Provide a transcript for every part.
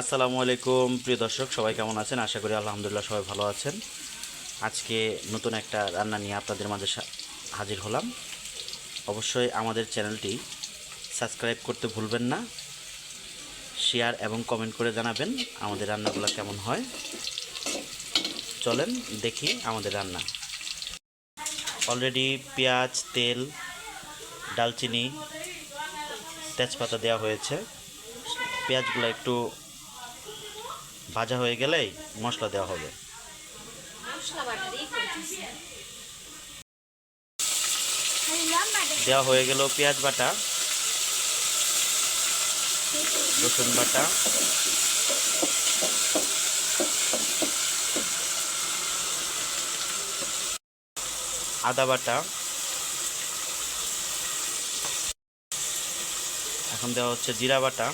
আসসালামু আলাইকুম, প্রিয় দর্শক, সবাই কেমন আছেন? আশা করি আলহামদুলিল্লাহ সবাই ভালো আছেন। আজকে নতুন একটা রান্না নিয়ে আপনাদের মাঝে হাজির হলাম। অবশ্যই আমাদের চ্যানেলটি সাবস্ক্রাইব করতে ভুলবেন না, শেয়ার এবং কমেন্ট করে জানাবেন আমাদের রান্নাগুলো কেমন হয়। চলেন দেখি আমাদের রান্না। অলরেডি পেঁয়াজ, তেল, ডালচিনি, তেজপাতা দেওয়া হয়েছে। পেঁয়াজগুলো একটু ভাজা হয়ে গেলেই মশলা দেওয়া হবে। মশলা বাটা দিয়ে করতেছি দেওয়া হয়ে গেল পেঁয়াজ বাটা রসুন বাটা আদা বাটা। এখন দেওয়া হচ্ছে জিরা বাটা।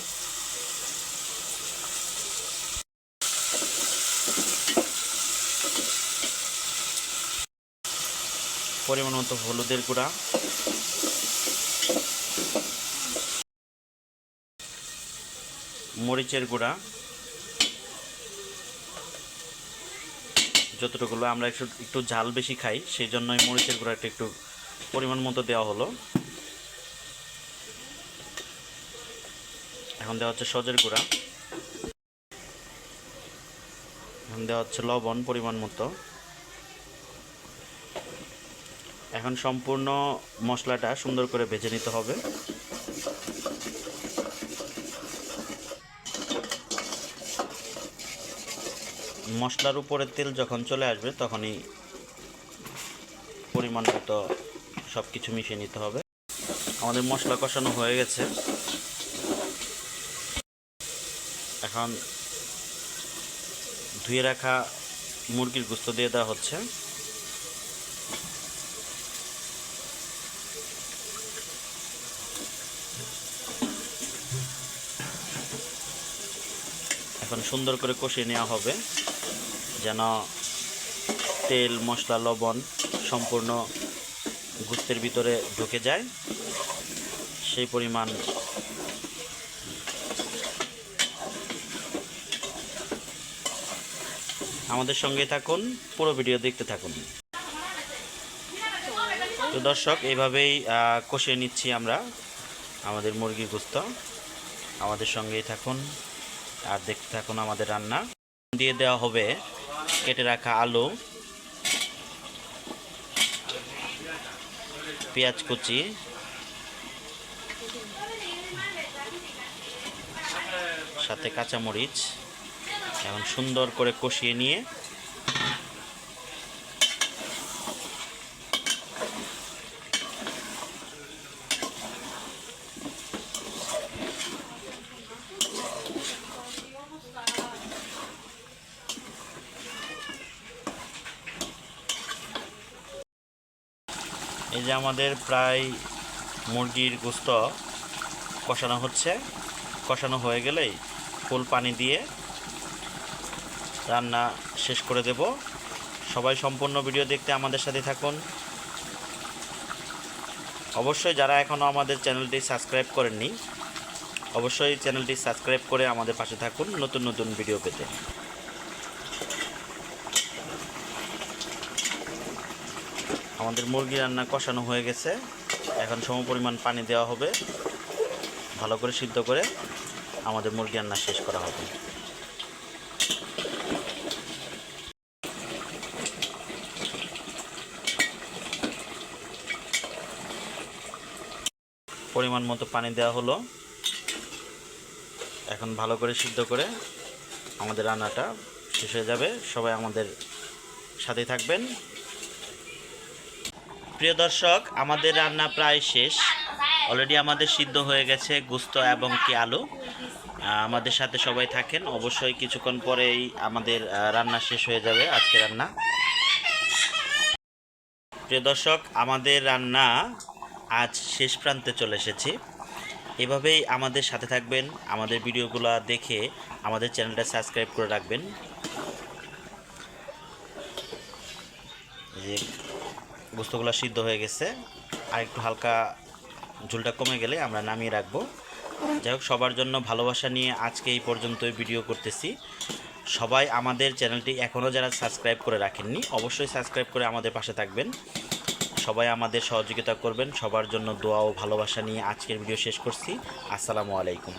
পরিমাণ মতো হলুদের গুঁড়া। মরিচের গুঁড়া। যতটুকুলো আমরা একটু একটু ঝাল বেশি খাই সেই জন্যই মরিচের গুঁড়াটা একটু পরিমাণ মতো দেওয়া হলো। এখন দেওয়া হচ্ছে সজের গুঁড়া। এখন দেওয়া হচ্ছে লবণ পরিমাণ মতো এখন সম্পূর্ণ মশলাটা সুন্দর করে ভেজে নিতে হবে। মশলার উপরে তেল যখন চলে আসবে, তখনই পরিমাণ মতো সব কিছু মিশিয়ে নিতে হবে। আমাদের মশলা কষানো হয়ে গেছে। এখন ধুয়ে রাখা মুরগির গুস্ত দিয়ে দেওয়া হচ্ছে। এখন সুন্দর করে কষিয়ে নেওয়া হবে। যেন তেল, মশলা, লবণ সম্পূর্ণ গুস্তের ভিতরে ঢুকে যায়। সেই পরিমাণ আমাদের সঙ্গে থাকুন, পুরো ভিডিও দেখতে থাকুন। তো দর্শক, এইভাবেই কষিয়ে নিচ্ছি আমরা আমাদের মুরগির গুস্ত। আমাদের সঙ্গেই থাকুন। আর দেখতে থাকুন আমাদের রান্না। দিয়ে দেওয়া হবে কেটে রাখা আলু, পেঁয়াজ কুচি, সাথে কাঁচামরিচ, এখন সুন্দর করে কষিয়ে নিয়ে এই যে আমাদের প্রায় মুরগির গোস্ত কষানো হচ্ছে, কষানো হয়ে গেলেই ফুল পানি দিয়ে রান্না শেষ করে দেব। সবাই সম্পূর্ণ ভিডিও দেখতে আমাদের সাথে থাকুন। অবশ্যই যারা এখনও আমাদের চ্যানেলটি সাবস্ক্রাইব করেননি, অবশ্যই চ্যানেলটি সাবস্ক্রাইব করে আমাদের পাশে থাকুন নতুন নতুন ভিডিও পেতে। আমাদের মুরগি রান্না কষানো হয়ে গেছে। এখন সম পরিমাণ পানি দেওয়া হবে। ভালো করে সিদ্ধ করে আমাদের মুরগি রান্না শেষ করা হবে। পরিমাণ মতো পানি দেওয়া হলো। এখন ভালো করে সিদ্ধ করে আমাদের রান্নাটা শেষ হয়ে যাবে। সবাই আমাদের সাথে থাকবেন। প্রিয় দর্শক, আমাদের রান্না প্রায় শেষ। অলরেডি আমাদের সিদ্ধ হয়ে গেছে গুস্ত এবং কি আলু। আমাদের সাথে সবাই থাকেন। অবশ্যই কিছুক্ষণ পরেই আমাদের রান্না শেষ হয়ে যাবে আজকে রান্না। প্রিয় দর্শক, আমাদের রান্না আজ শেষ প্রান্তে চলে এসেছি। এভাবেই আমাদের সাথে থাকবেন। আমাদের ভিডিওগুলো দেখে আমাদের চ্যানেলটা সাবস্ক্রাইব করে রাখবেন। গোস্তগুলো সিদ্ধ হয়ে গেছে। আর একটু হালকা ঝোলটা কমে গেলে আমরা নামিয়ে রাখব। যাই হোক, সবার জন্য ভালোবাসা নিয়ে আজকে এই পর্যন্তই ভিডিও করতেছি। সবাই আমাদের চ্যানেলটি এখনও যারা সাবস্ক্রাইব করে রাখেননি, অবশ্যই সাবস্ক্রাইব করে আমাদের পাশে থাকবেন। সবাই আমাদের সহযোগিতা করবেন। সবার জন্য দোয়া ও ভালোবাসা নিয়ে আজকের ভিডিও শেষ করছি। আসসালামু আলাইকুম।